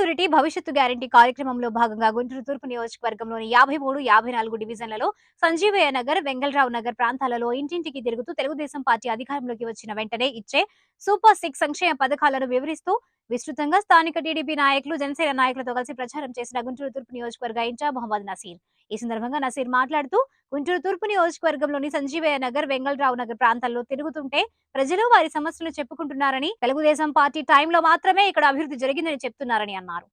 Surety భవిష్యత్తు guarantee కార్యక్రమంలో భాగంగా గుంటూరు తూర్పు నియోజకవర్గంలోని యాభై మూడు యాభై నాలుగు డివిజన్లలో సంజీవయ్య నగర్ వెంగళరావు నగర్ ప్రాంతాలలో ఇంటింటికి తిరుగుతూ తెలుగుదేశం పార్టీ అధికారంలోకి వచ్చిన వెంటనే ఇచ్చే సూపర్ సిక్స్ సంక్షేమ పథకాలను వివరిస్తూ విస్తృతంగా స్థానిక టీడీపీ నాయకులు జనసేన నాయకులతో కలిసి ప్రచారం చేసిన గుంటూరు తూర్పు నియోజకవర్గ ఇన్ఛార్జ్ మొహమ్మద్ నసీర్. ఈ సందర్భంగా నసీర్ మాట్లాడుతూ గుంటూరు తూర్పు నియోజకవర్గంలోని సంజీవయ్య నగర్ వెంగళరావు నగర్ ప్రాంతాల్లో తిరుగుతుంటే ప్రజలు వారి సమస్యలు చెప్పుకుంటున్నారని తెలుగుదేశం పార్టీ టైంలో మాత్రమే ఇక్కడ అభివృద్ధి జరిగిందని చెప్తున్నారని అన్నారు.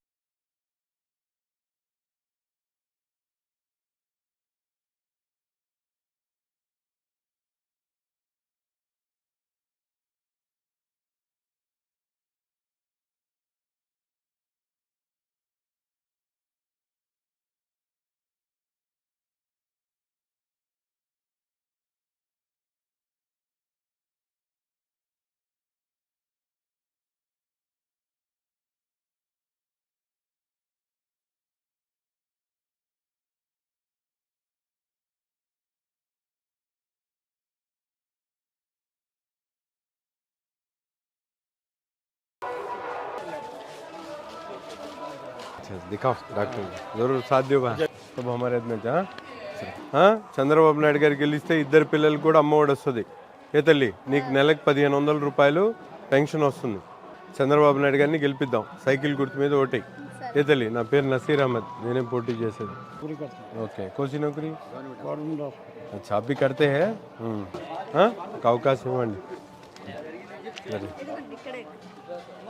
अच्छा दिखाओ डॉक्टर जरूर साथ दो सब हमारे में हाँ? ఆ? చంద్రబాబు నాయుడు గారికి గెలిస్తే ఇద్దరు పిల్లలు కూడా అమ్మఒడి వస్తుంది ఏ తల్లి నీకు నెలకు పదిహేను వందల రూపాయలు పెన్షన్ వస్తుంది చంద్రబాబు నాయుడు గారిని గెలిపిద్దాం సైకిల్ గుర్తు మీద ఓటే ఏ తల్లి నా పేరు నసీర్ అహ్మద్ నేనే పోటీ చేసేది ఓకే కోసి నౌకరీ अच्छा आप भी करते हैं हम्म हाँ ఒక అవకాశం ఇవ్వండి సరే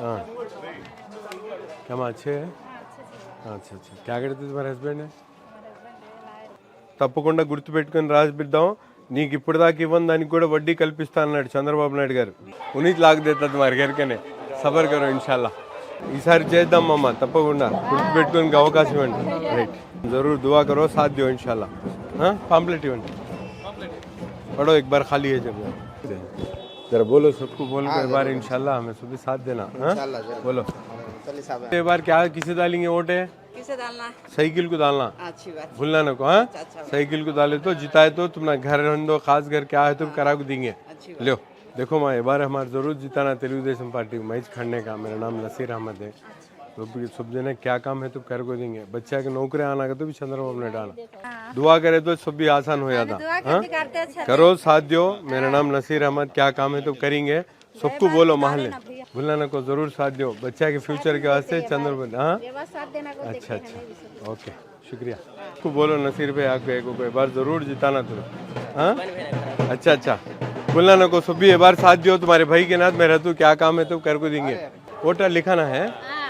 हाँ क्या माँ अच्छे है अच्छा अच्छा क्या करते तुम्हारे हस्बैंड है తప్పకుండా గుర్తుపెట్టుకొని రాసిద్దాం నీకు ఇప్పుడు దాకా ఇవ్వని దానికి కూడా వడ్డీ కల్పిస్తా అన్నాడు చంద్రబాబు నాయుడు గారు ఉనికి లాగదేతుంది మరి గారికనే సబర్ గారు ఇన్షాల్లా ఈసారి చేద్దాం అమ్మ తప్పకుండా గుర్తుపెట్టుకొని అవకాశం ఇవ్వండి రైట్ జరూర్ దువా కరో సాథ్ దో ఇన్షాల్లా పాంప్లెట్ ఇవ్వండి पढ़ो एक बार खाली है जब जरा बोलो सबको बोलो एक बार इंशाल्लाह हमें सुबह साथ देना हाँ? एक बार क्या किसे डालेंगे वोट है? किसे डालना साइकिल को डालना। अच्छी बात। भूलना ना को हाँ साइकिल को डाले तो जिताए तो तुम ना घर दो खास घर क्या है तुम करा को देंगे। लो देखो माँ ये बार हमारे ज़रूर जिताना तेलुगुदेशम पार्टी को। मैच खड़ने का मेरा नाम नसीर अहमद है। तो भी सब जने क्या काम है तो कर को देंगे। बच्चा के नौकरी आना का तो भी चंद्रबाबू नायडू आना दुआ करे तो सब भी आसान हो जाता। हाँ? करो साथ दो मेरा नाम नसीर अहमद। क्या काम है तो करेंगे। सबको बोलो मोहल्ले। भूलना को ज़रूर साथ दो बच्चा के फ्यूचर के वास्ते चंद्रबाबू हाँ अच्छा अच्छा। ओके शुक्रिया। आपको बोलो नसीर भाई आपको एक को एक बार ज़रूर जिताना तुम हाँ? अच्छा अच्छा। बोलना ना को सब भी एक बार साथ दो तुम्हारे भाई के नाथ मैं रहतू क्या काम है तो कर को देंगे। वोटर लिखाना है।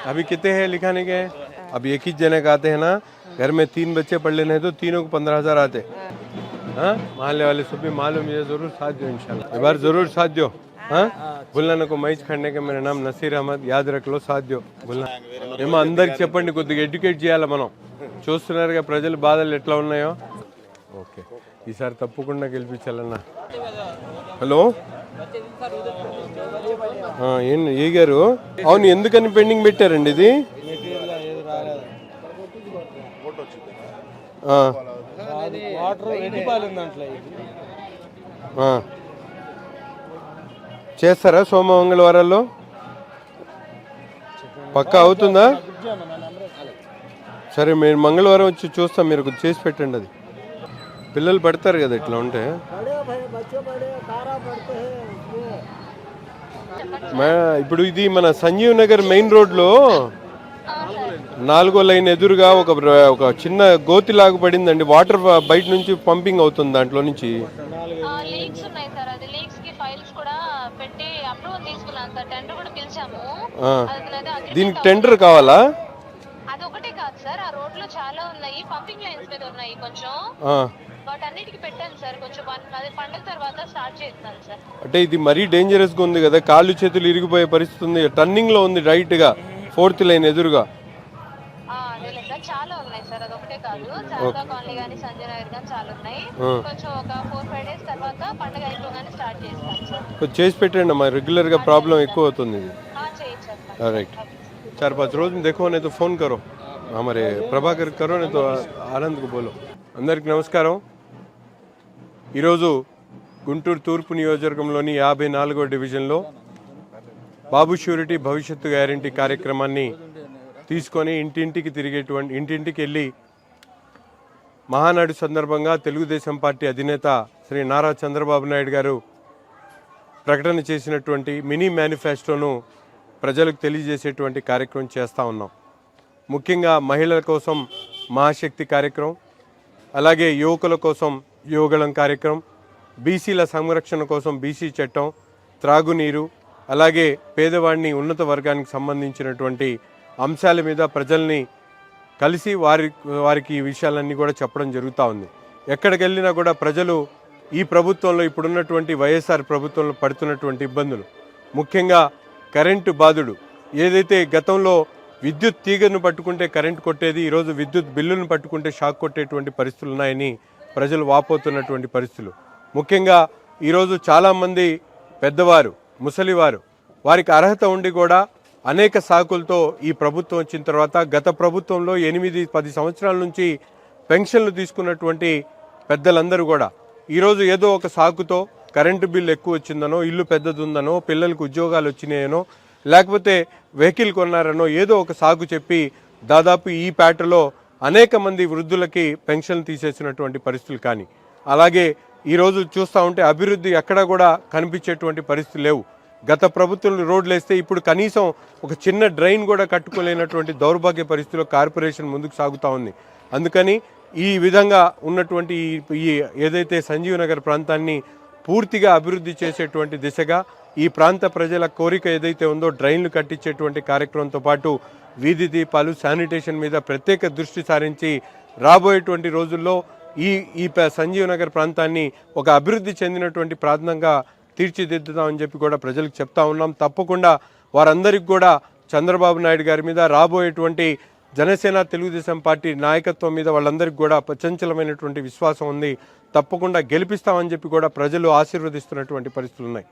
अभी कितने हैं लिखाने के? अब एक ही जने का आते हैं ना। घर में तीन बच्चे पढ़ लेने हैं तो तीनों को पंद्रह हज़ार आते। हाँ? मोहल्ले वाले सब भी मालूम है ज़रूर साथ दो इंशाल्लाह। एक बार ज़रूर साथ दो బుల్లా నాకు మైజ్ ఖండే మీరు నామ్ నసీర్ అహ్మద్ యాద్ సాధ్యం బుల్లా ఏమో అందరికి చెప్పండి కొద్దిగా ఎడ్యుకేట్ చేయాలి మనం చూస్తున్నారుగా ప్రజలు బాధలు ఎట్లా ఉన్నాయో ఓకే ఈసారి తప్పకుండా గెలిపించాలన్నా హలో ఏం ఏ గారు అవును ఎందుకని పెండింగ్ పెట్టారండి ఇది వాటర్ చేస్తారా సోమ మంగళవారాల్లో? పక్కా అవుతుందా? సరే మేము మంగళవారం వచ్చి చూస్తాం మీరు చేసి పెట్టండి అది. పిల్లలు పడతారు కదా ఇట్లా ఉంటే. ఇప్పుడు ఇది మన సంజీవ్ నగర్ మెయిన్ రోడ్లో నాలుగో లైన్ ఎదురుగా ఒక ఒక చిన్న గోతిలాగా పడిందండి. వాటర్ బయట నుంచి పంపింగ్ అవుతుంది దాంట్లో నుంచి. అప్రూవల్ తీసుకున్నాను సార్. టెండర్ కూడా పిలిచాము. దీనికి టెండర్ కావాలా? అది ఒకటే కాదు సార్. ఆ రోడ్లో చాలా ఉన్నాయి. పంపింగ్ లైన్స్ మీద ఉన్నాయి కొంచెం. వాటన్నిటికి పెట్టాను సార్. కొంచెం అది పండుగ తర్వాత స్టార్ట్ చేస్తాను సార్. అంటే ఇది మరీ డేంజరస్గా ఉంది కదా. కాళ్ళు చేతులు ఇరిగిపోయే పరిస్థితి ఉంది. టర్నింగ్లో ఉంది రైట్గా. ఫోర్త్ లైన్ ఎదురుగా. అది ఒకటే కాదు శారదా కాలనీ కానీ సంజయ్ నగర్ కానీ చాలా ఉన్నాయి ఆ. కొంచెం ఒక ఫోర్ ఫైవ్ డేస్ తర్వాత పండుగ అయిపోగానే స్టార్ట్ చేస్తాను సార్ కొంచెం చేసి పెట్టండి అమ్మా రెగ్యులర్ గా ప్రాబ్లం ఎక్కువ అవుతుంది ఇది ఆ, చేయించేస్తాను राइट चार पाँच रोज में देखो नहीं तो फोन करो हमारे ప్రభాకర్ కరో नहीं तो ఆనంద్కు బోలో అందరికి నమస్కారం ఈరోజు గుంటూరు తూర్పు నియోజకవర్గంలోని యాభై నాలుగో డివిజన్లో బాబు షూరిటీ భవిష్యత్తు గ్యారంటీ కార్యక్రమాన్ని తీసుకొని ఇంటింటికి తిరిగేటువంటి ఇంటింటికి వెళ్ళి మహానాడు సందర్భంగా తెలుగుదేశం పార్టీ అధినేత శ్రీ నారా చంద్రబాబు నాయుడు గారు ప్రకటన చేసినటువంటి మినీ మేనిఫెస్టోను ప్రజలకు తెలియజేసేటువంటి కార్యక్రమం చేస్తూ ఉన్నాం. ముఖ్యంగా మహిళల కోసం మహాశక్తి కార్యక్రమం అలాగే యువకుల కోసం యువగళం కార్యక్రమం బీసీల సంరక్షణ కోసం బీసీ చట్టం త్రాగునీరు అలాగే పేదవాడిని ఉన్నత వర్గానికి సంబంధించినటువంటి అంశాల మీద ప్రజల్ని కలిసి వారి వారికి ఈ విషయాలన్నీ కూడా చెప్పడం జరుగుతూ ఉంది. ఎక్కడికి వెళ్ళినా కూడా ప్రజలు ఈ ప్రభుత్వంలో ఇప్పుడున్నటువంటి వైఎస్ఆర్ ప్రభుత్వంలో పడుతున్నటువంటి ఇబ్బందులు. ముఖ్యంగా కరెంటు బాధుడు. ఏదైతే గతంలో విద్యుత్ తీగను పట్టుకుంటే కరెంటు కొట్టేది ఈరోజు విద్యుత్ బిల్లును పట్టుకుంటే షాక్ కొట్టేటువంటి పరిస్థితులు ఉన్నాయని ప్రజలు వాపోతున్నటువంటి పరిస్థితులు. ముఖ్యంగా ఈరోజు చాలామంది పెద్దవారు ముసలివారు వారికి అర్హత ఉండి కూడా అనేక సాకులతో ఈ ప్రభుత్వం వచ్చిన తర్వాత గత ప్రభుత్వంలో ఎనిమిది పది సంవత్సరాల నుంచి పెన్షన్లు తీసుకున్నటువంటి పెద్దలందరూ కూడా ఈరోజు ఏదో ఒక సాకుతో కరెంటు బిల్లు ఎక్కువ వచ్చిందనో ఇల్లు పెద్దది ఉందనో పిల్లలకు ఉద్యోగాలు వచ్చినాయనో లేకపోతే వెహికల్ కొన్నారనో ఏదో ఒక సాకు చెప్పి దాదాపు ఈ పేటలో అనేక మంది వృద్ధులకి పెన్షన్ తీసేసినటువంటి పరిస్థితులు కానీ అలాగే ఈరోజు చూస్తూ ఉంటే అభివృద్ధి ఎక్కడా కూడా కనిపించేటువంటి పరిస్థితులు లేవు. గత ప్రభుత్వం రోడ్లు వేస్తే ఇప్పుడు కనీసం ఒక చిన్న డ్రైన్ కూడా కట్టుకోలేనటువంటి దౌర్భాగ్య పరిస్థితిలో కార్పొరేషన్ ముందుకు సాగుతూ ఉంది. అందుకని ఈ విధంగా ఉన్నటువంటి ఈ- ఈ ఏదైతే సంజీవ్ నగర్ ప్రాంతాన్ని పూర్తిగా అభివృద్ధి చేసేటువంటి దిశగా ఈ ప్రాంత ప్రజల కోరిక ఏదైతే ఉందో డ్రైన్లు కట్టించేటువంటి కార్యక్రమంతో పాటు వీధి దీపాలు శానిటేషన్ మీద ప్రత్యేక దృష్టి సారించి రాబోయేటువంటి రోజుల్లో ఈ ఈ ప- సంజీవ్ నగర్ ప్రాంతాన్ని ఒక అభివృద్ధి చెందినటువంటి ప్రాంతంగా తీర్చిదిద్దుతామని చెప్పి కూడా ప్రజలకు చెప్తా ఉన్నాం. తప్పకుండా వారందరికి కూడా చంద్రబాబు నాయుడు గారి మీద రాబోయేటువంటి జనసేన తెలుగుదేశం పార్టీ నాయకత్వం మీద వాళ్ళందరికీ కూడా ప్రచంచలమైనటువంటి విశ్వాసం ఉంది. తప్పకుండా గెలిపిస్తామని చెప్పి కూడా ప్రజలు ఆశీర్వదిస్తున్నటువంటి పరిస్థితులు ఉన్నాయి